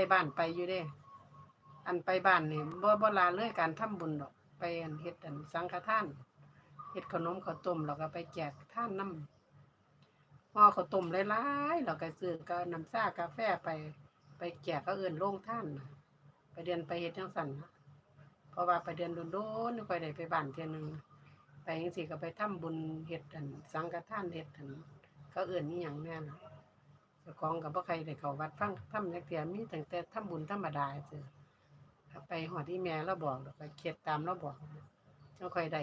ไปบ้านไปอยู่เด้ อันไปบ้านนี่บ่บ่ลาเลยการทำบุญดอก ไปอันเฮ็ดอันสังฆทานเฮ็ดขนมข้าวต้มแล้วก็ไปแจกท่านน้ำห่อข้าวต้มหลายๆแล้วก็ซื้อก็น้ำชากาแฟไปไปแจกเขาเอื่นโรงท่านไปเรียนไปเฮ็ดจังซั่นเพราะว่าไปเดือนโดนๆค่อยได้ไปบ้านเทียหนึงไปจังซี่ก็ไปทำบุญเฮ็ดอันสังฆทานเฮ็ดอันเขาเอื่นอีหยังแน่นะ ของก็บ่ใครได้เขาวัดฟังทำจักเทียมีตั้งแต่ทำบุญธรรมดาซื่อไปฮอดที่แม่เราบอกแล้วก็เฮ็ดตามเราบอกจังค่อยได้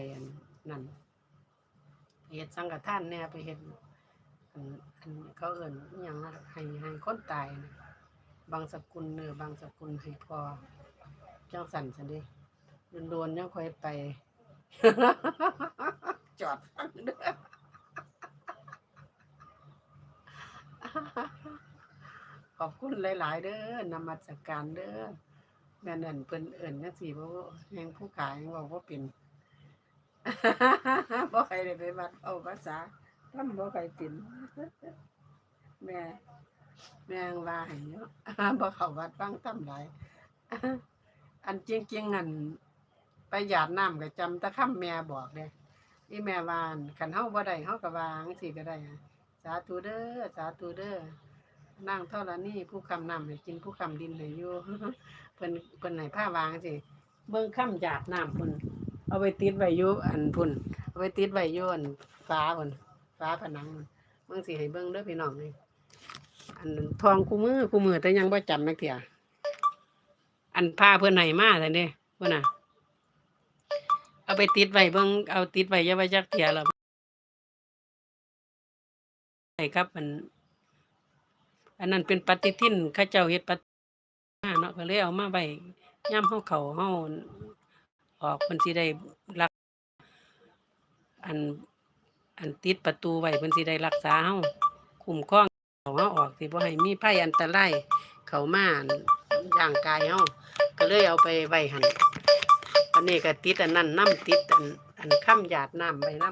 นั่นเฮ็ดสังฆทานแหน่ยไปเฮ็ดอันอันเขาเอิ้นอีหยังให้ให้คนตายนะบางสกุลเนื้อบางสกุลให้พอเจังสันสันดิโดนๆยังค่อยไป จอดฟังเด้อ ขอบคุณหลาย ๆ เด้อนมัสการเด้อแม่นั่นเพิ่นเอิ้นจังซี่บ่แห่งผู้ขายเว้าบ่เป็นบ่ใครได้ไปวัดเอาภาษาทำบ่ใครเป็นแม่แม่งว่าให้เนาะบ่เข้าวัดฟังธรรมหลายอันจริงๆอันไปหยาดน้ำก็จำตะคำแม่บอกเด้อีแม่วานคันเฮาบ่ได้เฮาก็ว่างซี่ก็ได้สาธุเด้อสาธุเด้อ นางเท่าละนี่ผู้คำนำให้กินผู้คำดินให้อยู่ เพิ่นเพิ่นให้ผ้าวางสิเบิ่งคำหยาดน้ำพุ่นเอาไปติดไว้อยู่อันพุ่นเอาไปติดไว้อยู่อันฟ้าพุ่นฟ้าผนังพุ่นเบิ่งสิให้เบิ่งเด้อพี่น้องนี่อันทองคู่มือคู่มือแต่ยังบ่จำนักเถียอันผ้าเพิ่นให้มาแต่นี่เพิ่นน่ะ เอาไปติดไว้เบิ่งเอาติดไว้อย่าไว้จักเถียแล้วให้ครับอัน อันนั้นเป็นปฏิทินข้าเจ้าเฮ็ดปฏิมาเนาะก็เลยเอามาไว้ย่ำเฮาเขาเฮาออกเพิ่นสิได้รัก อันอันติดประตูไว้เพิ่นสิได้รักษาเฮาคุ้มครองเขาเฮาออกสิบ่ให้มีภัยอันตรายเข้ามาอั่นย่างกายเฮาก็เลยเอาไปไว้หั่นอันนี้ก็ติดอันนั้นน้ำติดอันอันค้ำหยาดน้ำไว้น้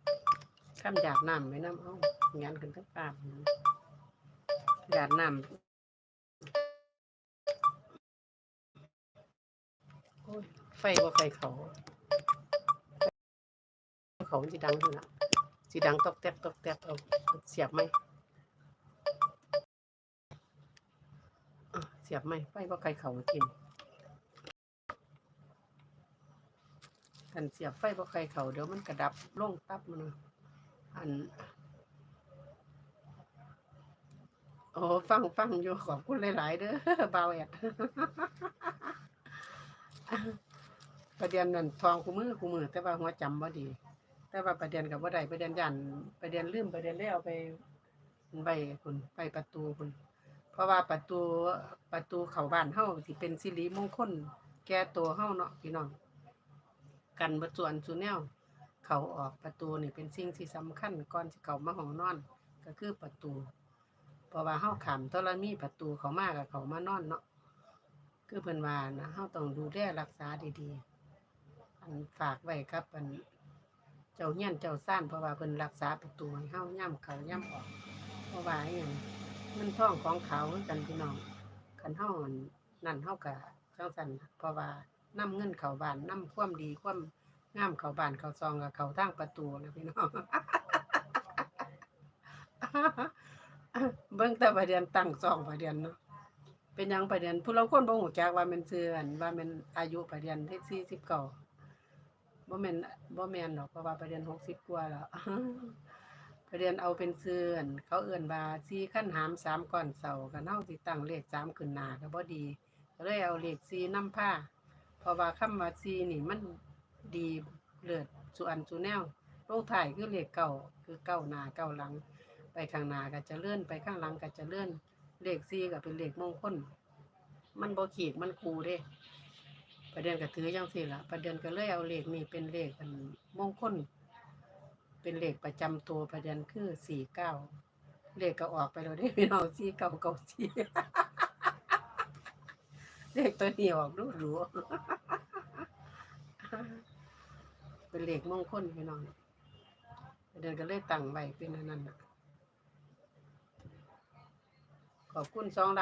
ำค้ำหยาดน้ำไว้น้ำเอ้างั้นขึ้นทั้งปาก หยาดน้ำไฟบ่ไฟเขา เขาสิดังอยู่นะสิดังตอกแตกตอกแตกเอาเอาเสียบไหมเสียบไหมไฟว่าไกลเขากินกันเสียบไฟว่าไกลเขาเดี๋ยวมันกระดับลงตับมันอัน โอ้ฟังฟังอยู่ขอบคุณหลาย ๆ เด้อบาวแอดประเด็นนั่นทองคู่มือคู่มือ แต่ว่าหัวจำบ่ดี แต่ว่าประเด็นกับบ่ได้ประเด็นยันประเด็นลืมประเด็นเลยเอาไปไปคุณไปประตูคุณเพราะว่าประตูประตูเข้าบ้านเฮาสิเป็นสิริมงคลแก่ตัวเฮาเนาะพี่น้องกันบ่ส่วนสุแนวเขาออกประตูนี่เป็นสิ่งที่สำคัญก่อนสิเขามาห้องนอน ก็คือประตู ราะว่าเฮาข้ามธรณีประตูเขามาก็เขามานอนเนาะคือเพิ่นว่านะเฮาต้องดูแลรักษาดีๆอันฝากไว้ครับอันเจ้าเฮียนเจ้าซ่านเพราะว่าเพิ่นรักษาประตูให้เฮาย่ํเขาย่ํออก เพราะว่าอหยังมันท่องของเขาคือกันพี่น้องคันเฮาอั่นนั่นเฮาก็จังซั่นเพราะว่านํเงินเขาบ้านนํความดีความงามเขาบ้านเขาซองก็เขาทางประตูนะพี่น้อง เบิ่งแต่ประเด็นตั้งซองประเด็นเนาะเป็นหยังประเด็นผู้ลางคนบ่ฮู้จักว่ามันชื่อนว่ามันอายุประเด็นที่49บ่แม่นบ่แม่นดอกเพราะว่าประเด็น60กว่าแล้ว ประเด็นเอาเป็นซื่อนเขาเอื่นว่าสี่ขั้นหามสามก่อนเสากันเฮาสิตั้งเลขสามขึ้นหนาก็บ่ดีก็เลยเอาเลขสี่นำผ้าเพราะว่าคำว่าสี่นี่มันดีเลิศสุอันสุแนวโลงท้ายคือเลขเก้าคือเก้าหนาเก้าหลัง ไปข้างหน้าก็จะเลื่อนไปข้างหลังก็จะเลื่อนเลขสี่ก็เป็นเลขมงคลมันบ่ขีดมันคูเด้ประเด็นก็ถือจังซี่ละประเด็นก็เลยเอาเลขนี้เป็นเลขอันมงคลเป็นเลขประจำตัวประเด็นคือสี่เก้าเลขก็ออกไปแล้วได้พี่น้องสี่เก้าเก้าสี่เลขตัวนี้ออกดูดูเป็นเลขมงคลพี่น้องประเด็นก็เลยตั้งไว้เป็นนนั้นน่ะ ขอบคุณสองล้าน